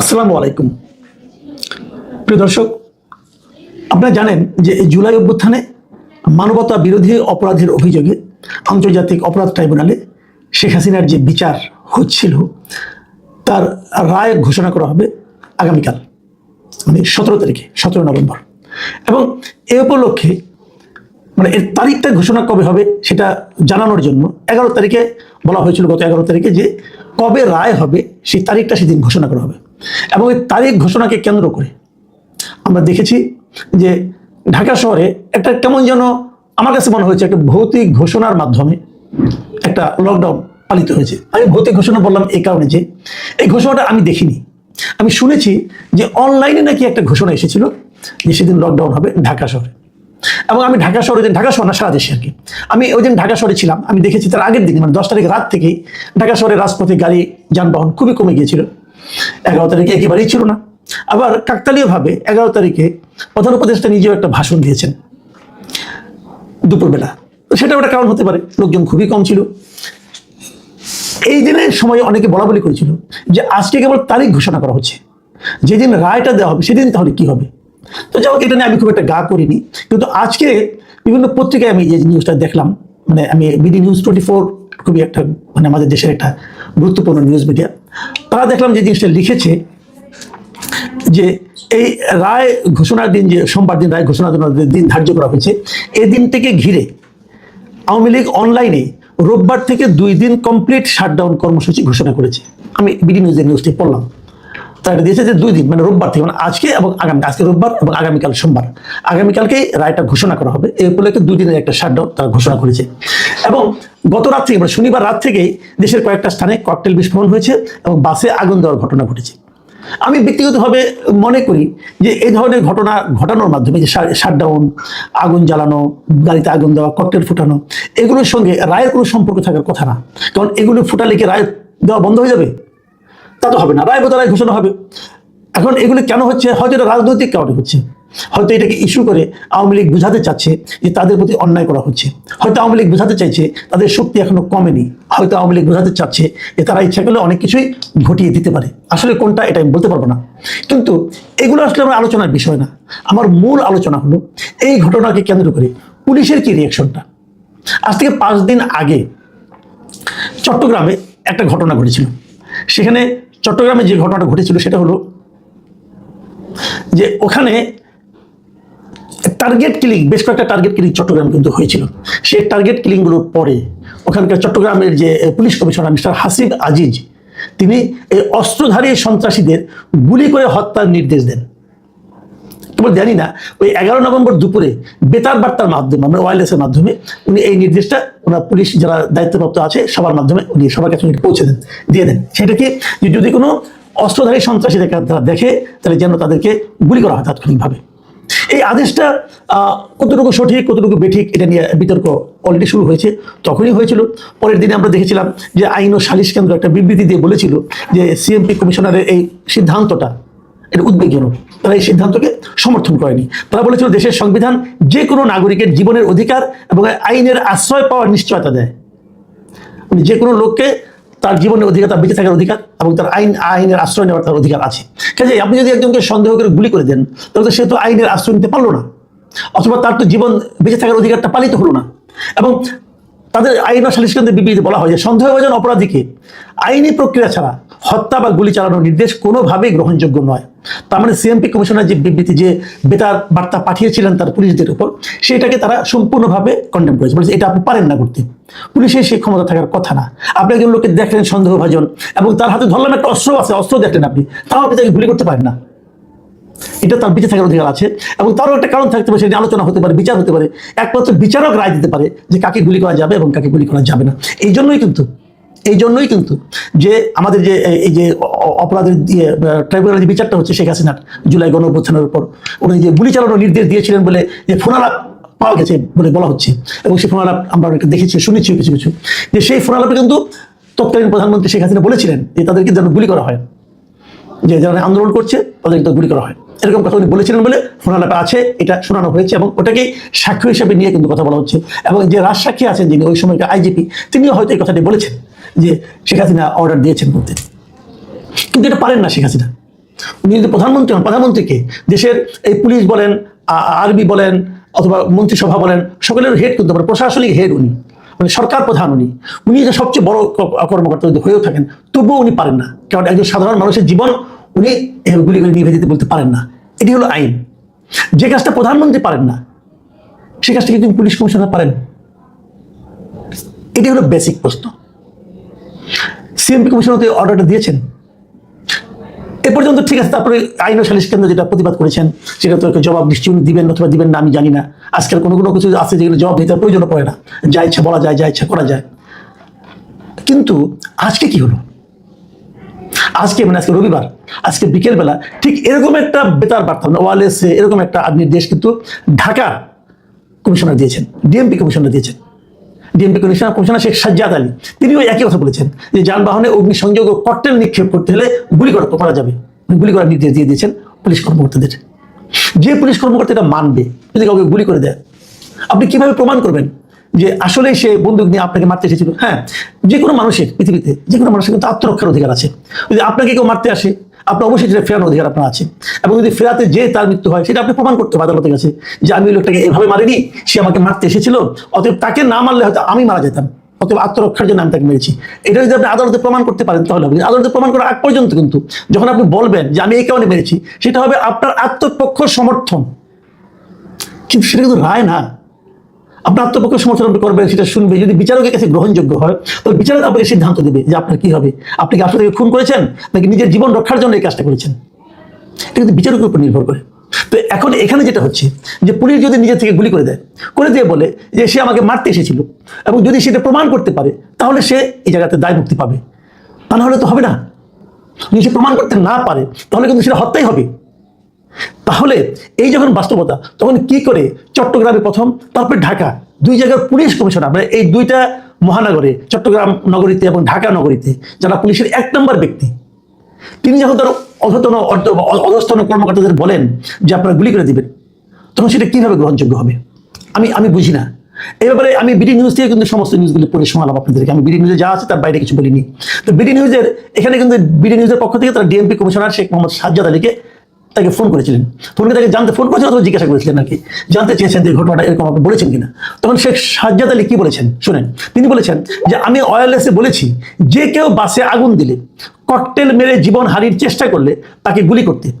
আসসালামু আলাইকুম। প্রিয় দর্শক, আপনারা জানেন যে এই জুলাই অভ্যুত্থানে মানবতা বিরোধী অপরাধের অভিযোগে আন্তর্জাতিক অপরাধ ট্রাইব্যুনালে শেখ হাসিনার যে বিচার হচ্ছিল, তার রায় ঘোষণা করা হবে আগামীকাল মানে সতেরো তারিখে, সতেরো নভেম্বর। এবং এ উপলক্ষে মানে এর তারিখটা ঘোষণা কবে হবে সেটা জানানোর জন্য এগারো তারিখে বলা হয়েছিল গত এগারো তারিখে যে কবে রায় হবে, সেই তারিখটা সেদিন ঘোষণা করা হবে। এবং এই তারিখ ঘোষণাকে কেন্দ্র করে আমরা দেখেছি যে ঢাকা শহরে একটা কেমন যেন আমার কাছে মনে হয়েছে একটা ভৌতিক ঘোষণার মাধ্যমে একটা লকডাউন পালিত হয়েছে। আমি ভৌতিক ঘোষণা বললাম এই কারণে যে এই ঘোষণাটা আমি দেখিনি। আমি শুনেছি যে অনলাইনে নাকি একটা ঘোষণা এসেছিল যে সেদিন লকডাউন হবে ঢাকা শহরে। এবং আমি ঢাকা শহরে দিন, ঢাকা শহর না, সারা দেশে আর কি আমি ওই দিন ঢাকা শহরে ছিলাম। আমি দেখেছি তার আগের দিন মানে দশ তারিখ রাত থেকেই ঢাকা শহরে রাজপথে গাড়ি যানবাহন খুবই কমে গিয়েছিল। এগারো তারিখে একেবারেই ছিল না। আবার কাকতালীয়ভাবে এগারো তারিখে প্রধান উপদেষ্টা নিজেও একটা ভাষণ দিয়েছেন দুপুরবেলা। সেটা একটা কারণ হতে পারে, লোকজন খুবই কম ছিল। এই দিনের সময় অনেকে বলা বলি করেছিল যে আজকে কেবল তারিখ ঘোষণা করা হচ্ছে। যেদিন রায়টা দেওয়া হবে, সেদিন তাহলে কি হবে? তো যাই এটা নিয়ে আমি খুব একটা গা করিনি। কিন্তু আজকে বিভিন্ন পত্রিকায় আমি এই নিউজটা দেখলাম মানে আমি বিডি নিউজ টোয়েন্টি ফোর খুবই একটা মানে আমাদের দেশের একটা গুরুত্বপূর্ণ নিউজ মিডিয়া তারা দেখলাম যে জিনিসটা লিখেছে যে এই রায় ঘোষণার দিন যে সোমবার দিন রায় ঘোষণার দিন ধার্য করা হয়েছে এই থেকে ঘিরে আওয়ামী লীগ অনলাইনে রোববার থেকে দুই দিন কমপ্লিট শাটডাউন কর্মসূচি ঘোষণা করেছে। আমি বিডি নিউজের নিউজটি পড়লাম। তারা দিয়েছে যে দুই দিন মানে রোববার থেকে মানে আজকে এবং আগামী, আজকে রোববার এবং আগামীকাল সোমবার। আগামীকালকেই রায়টা ঘোষণা করা হবে। এই উপলক্ষে দুই দিনের একটা শাটডাউন তারা ঘোষণা করেছে। এবং গত রাত থেকে মানে শনিবার রাত থেকেই দেশের কয়েকটা স্থানে ককটেল বিস্ফোরণ হয়েছে এবং বাসে আগুন দেওয়ার ঘটনা ঘটেছে। আমি ব্যক্তিগতভাবে মনে করি যে এই ধরনের ঘটনা ঘটানোর মাধ্যমে যে শাটডাউন আগুন জ্বালানো, গাড়িতে আগুন দেওয়া ককটেল ফুটানো, এগুলোর সঙ্গে রায়ের কোনো সম্পর্ক থাকার কথা না। কারণ এগুলো ফুটালে কি রায় দেওয়া বন্ধ হয়ে যাবে? তা তো হবে না, রায় রায় ঘোষণা হবে। এখন এগুলো কেন হচ্ছে? হয়তো এটা রাজনৈতিক কারণে হচ্ছে। হয়তো এটাকে ইস্যু করে আওয়ামী লীগ বোঝাতে চাচ্ছে যে তাদের প্রতি অন্যায় করা হচ্ছে। হয়তো আওয়ামী লীগ বোঝাতে চাইছে তাদের শক্তি এখনও কমেনি। হয়তো আওয়ামী লীগ বোঝাতে চাচ্ছে যে তারা ইচ্ছা করলে অনেক কিছুই ঘটিয়ে দিতে পারে। আসলে কোনটা এটা আমি বলতে পারব না। কিন্তু এগুলো আসলে আমার আলোচনার বিষয় না। আমার মূল আলোচনা হলো এই ঘটনাকে কেন্দ্র করে পুলিশের কি রিয়াকশনটা আজ থেকে পাঁচ দিন আগে চট্টগ্রামে একটা ঘটনা ঘটেছিল। সেখানে চট্টগ্রামে যে ঘটনাটা ঘটেছিল সেটা হলো যে ওখানে টার্গেট কিলিং বেশ কয়েকটা টার্গেট কিলিং চট্টগ্রাম কিন্তু হয়েছিল। সেই টার্গেট কিলিংগুলোর পরে ওখানকার চট্টগ্রামের যে police commissioner mister Hasib Aziz, তিনি এই অস্ত্রধারী সন্ত্রাসীদের গুলি করে হত্যার নির্দেশ দেন। কেবল জানি না, ওই এগারো নভেম্বর দুপুরে বেতার বার্তার মাধ্যমে মানে ওয়ারলেসের মাধ্যমে উনি এই নির্দেশটা ওনার পুলিশ যারা দায়িত্বপ্রাপ্ত আছে, সবার মাধ্যমে উনি সবার কাছে উনি পৌঁছে দেন, দিয়ে দেন। সেটা কি যে যদি কোনো অস্ত্রধারী সন্ত্রাসী তারা দেখে, তাহলে যেন তাদেরকে গুলি করা হয় তাৎক্ষণিকভাবে। এই আদেশটা কতটুকু সঠিক, কতটুকু বেঠিক, এটা নিয়ে বিতর্ক অলরেডি শুরু হয়েছে, তখনই হয়েছিল। পরের দিনে আমরা দেখেছিলাম যে আইন ও সালিশ কেন্দ্র একটা বিবৃতি দিয়ে বলেছিল যে সিএমপি কমিশনারের এই সিদ্ধান্তটা এটা উদ্বেগজনক। তারা এই সিদ্ধান্তকে সমর্থন করেনি। তারা বলেছিল দেশের সংবিধান যে কোনো নাগরিকের জীবনের অধিকার এবং আইনের আশ্রয় পাওয়ার নিশ্চয়তা দেয়। মানে যে কোনো লোককে তার জীবনের অধিকার, তার বেঁচে থাকার অধিকার এবং তার আইন, আইনের আশ্রয় নেওয়ার তার অধিকার আছে। কাজে আপনি যদি একজনকে সন্দেহ করে গুলি করে দেন, তাহলে তো সে তো আইনের আশ্রয় নিতে পারল না। অথবা তার তো জীবন বেঁচে থাকার অধিকারটা পালিত হলো না। এবং তাদের আইন ও সালিশ কেন্দ্রের বিবৃতি বলা হয় যে সন্দেহভাজন অপরাধীকে। আইনি প্রক্রিয়া ছাড়া হত্যা বা গুলি চালানোর নির্দেশ কোনোভাবেই গ্রহণযোগ্য নয়। তার মানে সিএমপি কমিশনার যে বিবৃতি যে বেতার বার্তা পাঠিয়েছিলেন তার পুলিশদের উপর, সেটাকে তারা সম্পূর্ণভাবে কন্ডেম করেছে। বলেছে, এটা আপনি পারেন না করতে। পুলিশের সেই ক্ষমতা থাকার কথা না। আপনি একজন লোককে দেখলেন, সন্দেহভাজন, এবং তার হাতে ধরলাম একটা অস্ত্র আছে, অস্ত্র দেখলেন আপনি। তাও আপনি তাকে গুলি করতে পারেন না। এটা তার বেঁচে থাকার অধিকার আছে, এবং তারও একটা কারণ থাকতে পারে, সেটা আলোচনা হতে পারে, বিচার হতে পারে। একমাত্র বিচারক রায় দিতে পারে যে কাকে গুলি করা যাবে এবং কাকে গুলি করা যাবে না। এই জন্যই কিন্তু এই জন্যই কিন্তু যে আমাদের যে, এই- যে অপরাধের দিয়ে ট্রাইব্যুনাল যে বিচারটা হচ্ছে শেখ হাসিনার জুলাই গণ অভ্যুত্থানের উপর, উনি যে গুলি চালানোর নির্দেশ দিয়েছিলেন বলে যে ফোনালাপ পাওয়া গেছে বলে বলা হচ্ছে, এবং সেই ফোনালাপ আমরা দেখেছি, শুনেছি কিছু কিছু, যে সেই ফোনালাপে কিন্তু তৎকালীন প্রধানমন্ত্রী শেখ হাসিনা বলেছিলেন যে তাদেরকে যেন গুলি করা হয়, যে যারা আন্দোলন করছে তাদেরকে গুলি করা হয়। এরকম কথা উনি বলেছিলেন বলে ফোনালাপে আছে, এটা শোনানো হয়েছে এবং ওটাকেই সাক্ষ্য হিসেবে নিয়ে কিন্তু কথা বলা হচ্ছে। এবং যে রাজসাক্ষী আছেন যিনি, ওই সময়কার আইজিপি, তিনিও হয়তো এই কথাটি বলেছেন যে শেখ হাসিনা অর্ডার দিয়েছেন বলতে। কিন্তু এটা পারেন না শেখ হাসিনা। উনি যদি প্রধানমন্ত্রী হন, প্রধানমন্ত্রীকে দেশের এই পুলিশ বলেন, আ- আর্মি বলেন, অথবা মন্ত্রিসভা বলেন, সকলের হেড কিন্তু প্রশাসনিক হেড উনি মানে সরকার প্রধান উনি। উনি যে সবচেয়ে বড় কর্মকর্তা যদি হয়েও থাকেন, তবুও উনি পারেন না। কারণ একজন সাধারণ মানুষের জীবন উনি গুলি করে নিভে দিতে বলতে পারেন না। এটি হলো আইন। যে কাজটা প্রধানমন্ত্রী পারেন না, সে কাজটা কিন্তু পুলিশ কমিশনার পারেন। এটি হলো বেসিক প্রশ্ন। সিএমপি কমিশনার তো অর্ডারটা দিয়েছেন। এ পর্যন্ত ঠিক আছে, তারপরে আইন ও সালিশ কেন্দ্র যেটা প্রতিবাদ করেছেন, সেটা তো জবাব নিশ্চয়ই দিবেন অথবা দিবেন না, আমি জানি না। আজকাল কোনো কোনো কিছু আছে যেগুলো জবাব দিতে প্রয়োজন পড়ে না। যা ইচ্ছা বলা যায়, যা ইচ্ছা করা যায়। কিন্তু আজকে কি হলো? আজকে মানে আজকে রবিবার, আজকে বিকেলবেলা ঠিক এরকম একটা বেতার বার্তা, ওয়ালেসে এরকম একটা নির্দেশ কিন্তু ঢাকা কমিশনার দিয়েছেন, ডিএমপি কমিশনার দিয়েছেন। DMP commissioner commissioner Sheikh Sajjad Ali, তিনিও একই কথা বলেছেন যে যানবাহনে অগ্নিসংযোগ ও ককটেল নিক্ষেপ করতে হলে গুলি করা করা যাবে গুলি করার নির্দেশ দিয়ে দিয়েছেন পুলিশ কর্মকর্তাদের। যে পুলিশ কর্মকর্তা এটা মানবে, যদি কাউকে গুলি করে দেয়, আপনি কীভাবে প্রমাণ করবেন? যে আসলে সে বন্দুক নিয়ে আপনাকে মারতে এসেছিল। হ্যাঁ যে কোনো মানুষের পৃথিবীতে যে কোনো মানুষের কিন্তু আত্মরক্ষার অধিকার আছে। যদি আপনাকে কেউ মারতে আসে, আপনার অবশ্যই সেটা ফেরানোর অধিকার আপনার আছে। এবং যদি ফেরাতে যে তার মৃত্যু হয়, সেটা আপনি প্রমাণ করতে হবে আদালতের কাছে যে আমি ওই লোকটাকে এভাবে মারিনি, সে আমাকে মারতে এসেছিল, অতএব তাকে না মারলে হয়তো আমি মারা যেতাম। অতএব আত্মরক্ষার জন্য আমি তাকে মেরেছি। এটা যদি আপনি আদালতে প্রমাণ করতে পারেন তাহলে হবে। আদালতে প্রমাণ করার আগ পর্যন্ত কিন্তু যখন আপনি বলবেন যে আমি এই কারণে মেরেছি, সেটা হবে আপনার আত্মপক্ষ সমর্থন। কিন্তু সেটা কিন্তু রায় না। আপনার আত্মপক্ষ সমর্থন করবেন, সেটা শুনবে। যদি বিচারকের কাছে গ্রহণযোগ্য হয় তাহলে বিচারক আপনাকে সিদ্ধান্ত দেবে যে আপনার কি হবে। আপনি কি আসলে খুন করেছেন, নাকি নিজের জীবন রক্ষার জন্য এই কাজটা করেছেন? এটা কিন্তু বিচারকের উপর নির্ভর করে। তো এখন এখানে যেটা হচ্ছে, যে পুলিশ যদি নিজে থেকে গুলি করে দেয়, করে দিয়ে বলে যে সে আমাকে মারতে এসেছিল, এবং যদি সেটা প্রমাণ করতে পারে, তাহলে সে এই জায়গাতে দায় মুক্তি পাবে। তা নাহলে তো হবে না। যদি সে প্রমাণ করতে না পারে, তাহলে কিন্তু সেটা হত্যাই হবে। তাহলে এই যখন বাস্তবতা, তখন কি করে চট্টগ্রামে প্রথম, তারপরে ঢাকা? দুই জায়গার পুলিশ কমিশনার মানে এই দুইটা মহানগরে, চট্টগ্রাম নগরীতে এবং ঢাকা নগরীতে, যারা পুলিশের এক নম্বর ব্যক্তি, তিনি যখন তার অধতন অধস্তন কর্মকর্তাদের বলেন যে আপনারা গুলি করে দিবেন, তখন সেটা কীভাবে গ্রহণযোগ্য হবে? আমি আমি বুঝি না। এই ব্যাপারে আমি বিডি নিউজ থেকে কিন্তু সমস্ত নিউজগুলো পড়ে শোনালাম আপনাদেরকে। আমি বিডি নিউজে যা আছে তার বাইরে কিছু বলিনি। তো বিডি নিউজের, এখানে কিন্তু বিডি নিউজের পক্ষ থেকে তারা ডিএমপি কমিশনার শেখ মোহাম্মদ সাজ্জাদ আলীকে তাকে ফোন করেছিলেন। ফোন করে তাকে জানতে ফোন করেছেন অথবা জিজ্ঞাসা করেছিলেন আর কি। জানতে চেয়েছেন যে ঘটনাটা এরকম আপনি বলেছেন কিনা। তখন শেখ সাজ্জাদ আলী কি বলেছেন? শুনেন। তিনি বলেছেন যে, আমি ওয়ারলেসে বলেছি, যে কেউ বাসে আগুন দিলে ককটেল মেরে জীবন হারির চেষ্টা করলে তাকে গুলি করতে।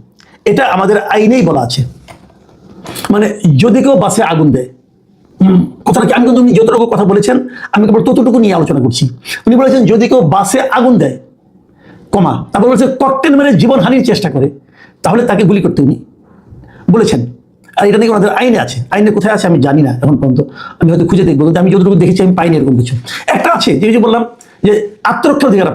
এটা আমাদের আইনেই বলা আছে। মানে যদি কেউ বাসে আগুন দেয় কথাটা কি? আমি কিন্তু উনি যতটুকু কথা বলেছেন, আমি কেবল ততটুকু নিয়ে আলোচনা করছি। উনি বলেছেন, যদি কেউ বাসে আগুন দেয়, কমা, তারপর বলেছে ককটেল মেরে জীবন হানির চেষ্টা করে তাহলে তাকে গুলি করতে উনি বলেছেন। আর এটা নাকি আমাদের আইনে আছে। আইনে কোথায় আছে আমি জানি না এখন পর্যন্ত। আমি হয়তো খুঁজে দেখব, কিন্তু আমি যতটুকু দেখেছি আমি পাইনি এরকম কিছু। একটা আছে যে বললাম যে আত্মরক্ষার অধিকার